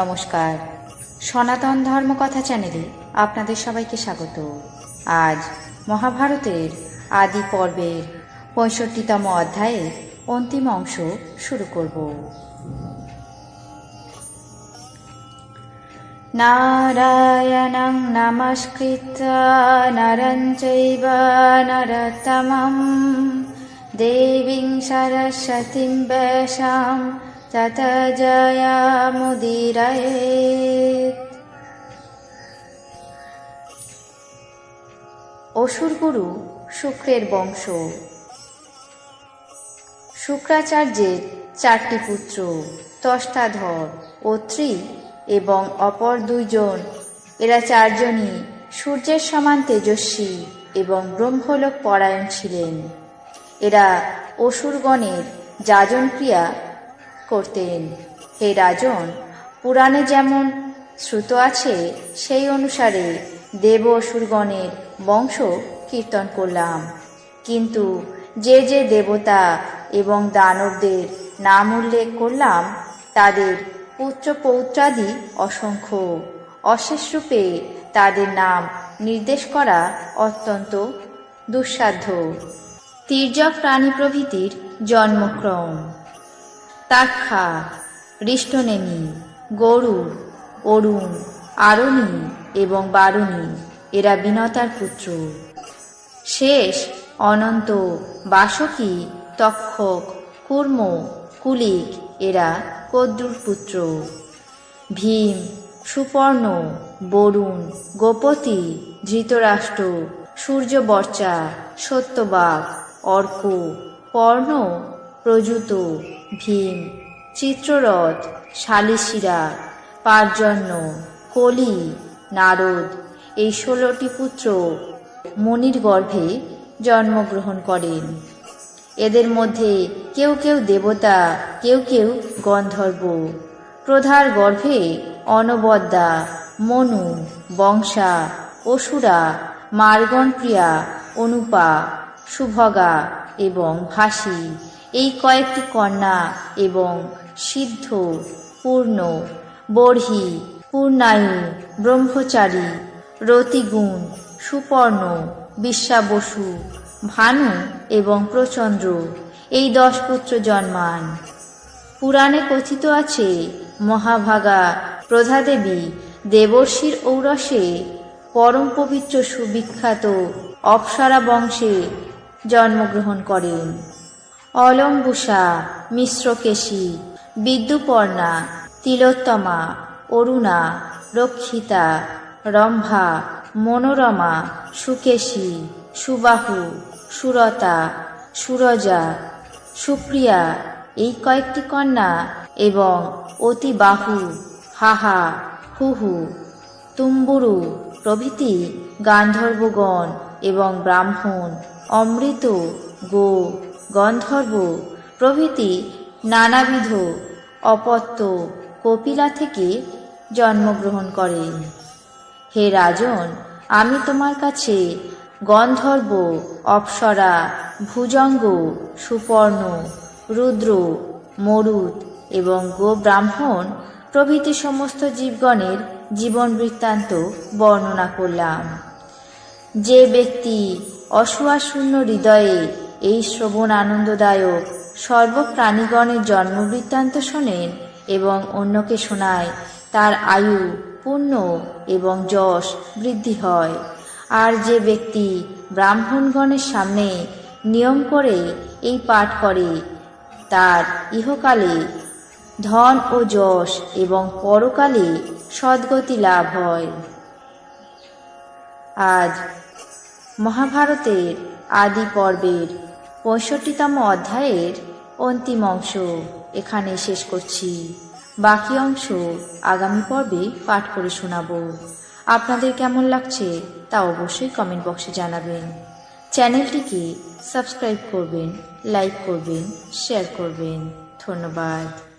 নমস্কার। সনাতন ধর্মকথা চ্যানেলে আপনাদের সবাইকে স্বাগত। আজ মহাভারতের আদি পর্বের পঁয়ষট্টিতম অধ্যায়ের অন্তিম অংশ শুরু করব। নারায়ণং নমস্কৃত্য নরং চৈব নরতমম দেবীং সরস্বতীং বেশাম তত জয়ামুদিরয়েৎ অসুরগুরু শুক্রের বংশ। শুক্রাচার্যের চারটি পুত্র তষ্টাধর অত্রি এবং অপর দুইজন। এরা চারজনই সূর্যের সমান তেজস্বী এবং ব্রহ্মলোক পরায়ণ ছিলেন। এরা অসুরগণের যাজন ক্রিয়া করতেন। হে রাজন, পুরাণে যেমন শ্রুত আছে, সেই অনুসারে দেব অসুরগণের বংশ কীর্তন করলাম। কিন্তু যে যে দেবতা এবং দানবদের নাম উল্লেখ করলাম, তাদের পুত্র পৌত্রাদি অসংখ্য। অশেষ রূপে তাদের নাম নির্দেশ করা অত্যন্ত দুঃসাধ্য। তির্যক প্রাণী প্রভৃতির জন্মক্রম। তাক্ষা হৃষ্টনেমি, গরু, অরুণ, আরণী এবং বারুণী, এরা বিনতার পুত্র। শেষ, অনন্ত, বাসকী, তক্ষক, কুর্ম, কুলিক, এরা কদ্রুর পুত্র। ভীম, সুপর্ণ, বরুণ, গোপতি, ধৃতরাষ্ট্র, সূর্যবর্চা সত্যবাগ অর্ক পর্ণ প্রযুত, ভীম, চিত্ররথ শালিশিরা পার্জন্য কলি, নারদ, এই ষোলোটি পুত্র মনির গর্ভে জন্মগ্রহণ করেন। এদের মধ্যে কেউ কেউ দেবতা, কেউ কেউ গন্ধর্ব। প্রধার গর্ভে অনবদ্যা, মনু, বংশা, অসুরা, মার্গনপ্রিয়া, অনুপা, সুভগা এবং ভাসী। এই কয়েকটি কন্যা এবং সিদ্ধ, পূর্ণ, বর্হি, পূর্ণায়ু, ব্রহ্মচারী, রতিগুণ, সুপর্ণ, বিশ্বাবসু, ভানু এবং প্রচন্দ্র এই দশ পুত্র জন্মান। পুরাণে কথিত আছে, মহাভাগা প্রধাদেবী দেবর্ষির ঔরসে পরম পবিত্র সুবিখ্যাত অপ্সরা বংশে জন্মগ্রহণ করেন। অলম্বুষা, মিশ্রকেশী, বিদ্যুপর্ণা, তিলোত্তমা, অরুণা, রক্ষিতা, রম্ভা, মনোরমা, সুকেশী, সুবাহু, সুরতা, সুরজা, সুপ্রিয়া, এই কয়েকটি কন্যা এবং অতি বাহু হাহা, হুহু, তুম্বুরু প্রভৃতি গান্ধর্বগণ এবং ব্রাহ্মণ, অমৃত, গো গন্ধর্ব, প্রভৃতি নানাবিধ অপত্য কপিলা থেকে জন্মগ্রহণ করেন। হে রাজন, আমি তোমার কাছে গন্ধর্ব, অপ্সরা, ভুজঙ্গ, সুপর্ণ, রুদ্র মরুদ এবং গো ব্রাহ্মণ প্রভৃতি সমস্ত জীবগণের জীবন বৃত্তান্ত বর্ণনা করলাম। যে ব্যক্তি অসুয়াশূন্য হৃদয়ে এই শ্রবণ আনন্দদায়ক। সর্বপ্রাণীগণের জন্মবৃত্তান্ত শোনেন এবং অন্যকে শোনায়, তার আয়ু, পুণ্য এবং যশ বৃদ্ধি হয়। আর যে ব্যক্তি ব্রাহ্মণগণের সামনে নিয়ম করে এই পাঠ করে, তার ইহকালে ধন ও যশ এবং পরকালে সদ্গতি লাভ হয়। আজ মহাভারতের আদি পর্বের পঁয়ষট্টিতম অধ্যায়ের অন্তিম অংশ এখানে শেষ করছি। বাকি অংশ আগামী পর্বে পাঠ করে শোনাব। আপনাদের কেমন লাগছে তা অবশ্যই কমেন্ট বক্সে জানাবেন। চ্যানেলটিকে সাবস্ক্রাইব করবেন, লাইক করবেন, শেয়ার করবেন। ধন্যবাদ।